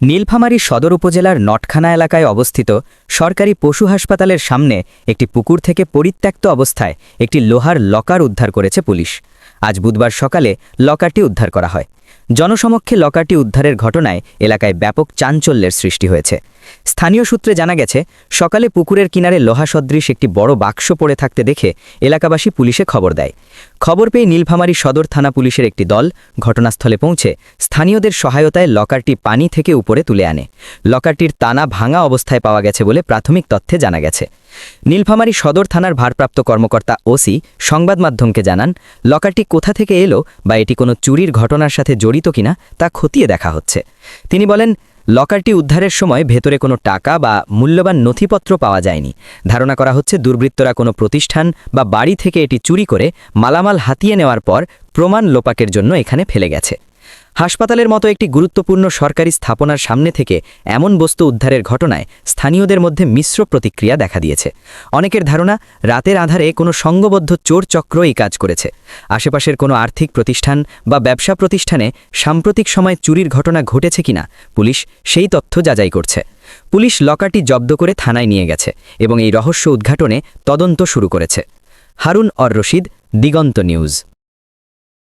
নীলফামারী সদর উপজেলার নটখানা এলাকায় অবস্থিত সরকারি পশু হাসপাতালের সামনে একটি পুকুর থেকে পরিত্যক্ত অবস্থায় একটি লোহার লকার উদ্ধার করেছে পুলিশ। আজ বুধবার সকালে লকারটি উদ্ধার করা হয়। জনসমক্ষে লকারটি উদ্ধারের ঘটনায় এলাকায় ব্যাপক চাঞ্চল্যের সৃষ্টি হয়েছে। স্থানীয় সূত্রে জানা গেছে, সকালে পুকুরের কিনারে লোহা সদৃশ একটি বড় বাক্স পড়ে থাকতে দেখে এলাকাবাসী পুলিশে খবর দেয়। খবর পেয়ে নীলফামারী সদর থানা পুলিশের একটি দল ঘটনাস্থলে পৌঁছে স্থানীয়দের সহায়তায় লকারটি পানি থেকে উপরে তুলে আনে। লকারটির তানা ভাঙা অবস্থায় পাওয়া গেছে বলে প্রাথমিক তথ্যে জানা গেছে। নীলফামারী সদর থানার ভারপ্রাপ্ত কর্মকর্তা ওসি সংবাদ মাধ্যমকে জানান, লকারটি কোথা থেকে এলো বা এটি কোনো চুরির ঘটনার সাথে জড়িত কিনা তা খতিয়ে দেখা হচ্ছে। তিনি বলেন, লকারটি উদ্ধারের সময় ভেতরে কোনো টাকা বা মূল্যবান নথিপত্র পাওয়া যায়নি। ধারণা করা হচ্ছে দুর্বৃত্তরা কোনো প্রতিষ্ঠান বা বাড়ি থেকে এটি চুরি করে মালামাল হাতিয়ে নেওয়ার পর প্রমাণ লোপাকের জন্য এখানে ফেলে গেছে। হাসপাতালের মতো একটি গুরুত্বপূর্ণ সরকারি স্থাপনার সামনে থেকে এমন বস্তু উদ্ধারের ঘটনায় স্থানীয়দের মধ্যে মিশ্র প্রতিক্রিয়া দেখা দিয়েছে। অনেকের ধারণা, রাতের আধারে কোনো সংঘবদ্ধ চোর চক্র এই কাজ করেছে। আশেপাশের কোনো আর্থিক প্রতিষ্ঠান বা ব্যবসা প্রতিষ্ঠানে সাম্প্রতিক সময় চুরির ঘটনা ঘটেছে কিনা, পুলিশ সেই তথ্য যাচাই করছে। পুলিশ লকারটি জব্দ করে থানায় নিয়ে গেছে এবং এই রহস্য উদ্ঘাটনে তদন্ত শুরু করেছে। Harun or Rashid, Diganta news.